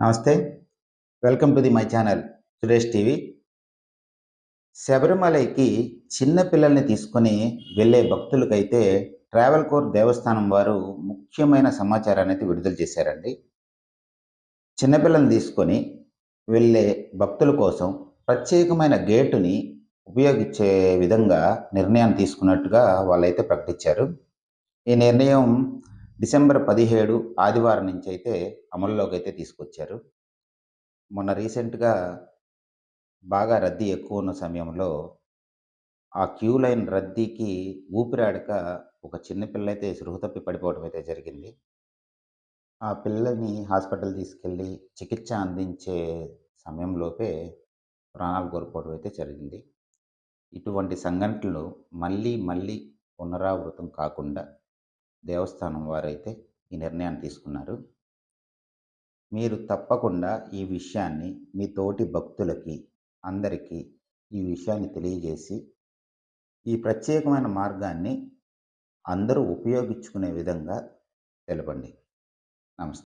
నమస్తే. Welcome to the my channel Suresh TV. శబరిమలైకి చిన్న పిల్లల్ని తీసుకొని వెళ్ళే భక్తులకైతే ట్రావెల్ కోర్ దేవస్థానం వారు ముఖ్యమైన సమాచారాన్ని అయితే విడుదల చేశారండి. చిన్నపిల్లల్ని తీసుకొని వెళ్ళే భక్తుల కోసం ప్రత్యేకమైన గేటుని ఉపయోగించే విధంగా నిర్ణయం తీసుకున్నట్టుగా వాళ్ళైతే ప్రకటించారు. ఈ నిర్ణయం డిసెంబర్ పదిహేడు ఆదివారం నుంచి అయితే అమల్లోకి అయితే తీసుకొచ్చారు. మొన్న రీసెంట్గా బాగా రద్దీ ఎక్కువ ఉన్న సమయంలో ఆ క్యూ లైన్ రద్దీకి ఊపిరాడక ఒక చిన్న పిల్ల అయితే సృహ తప్పి పడిపోవడం అయితే జరిగింది. ఆ పిల్లని హాస్పిటల్ తీసుకెళ్ళి చికిత్స అందించే సమయంలోపే ప్రాణాలు కోల్పోవడం అయితే జరిగింది. ఇటువంటి సంఘటనలు మళ్ళీ మళ్ళీ పునరావృతం కాకుండా దేవస్థానం వారైతే ఈ నిర్ణయాన్ని తీసుకున్నారు. మీరు తప్పకుండా ఈ విషయాన్ని మీ తోటి భక్తులకి అందరికీ ఈ విషయాన్ని తెలియజేసి ఈ ప్రత్యేకమైన మార్గాన్ని అందరూ ఉపయోగించుకునే విధంగా తెలపండి. నమస్తే.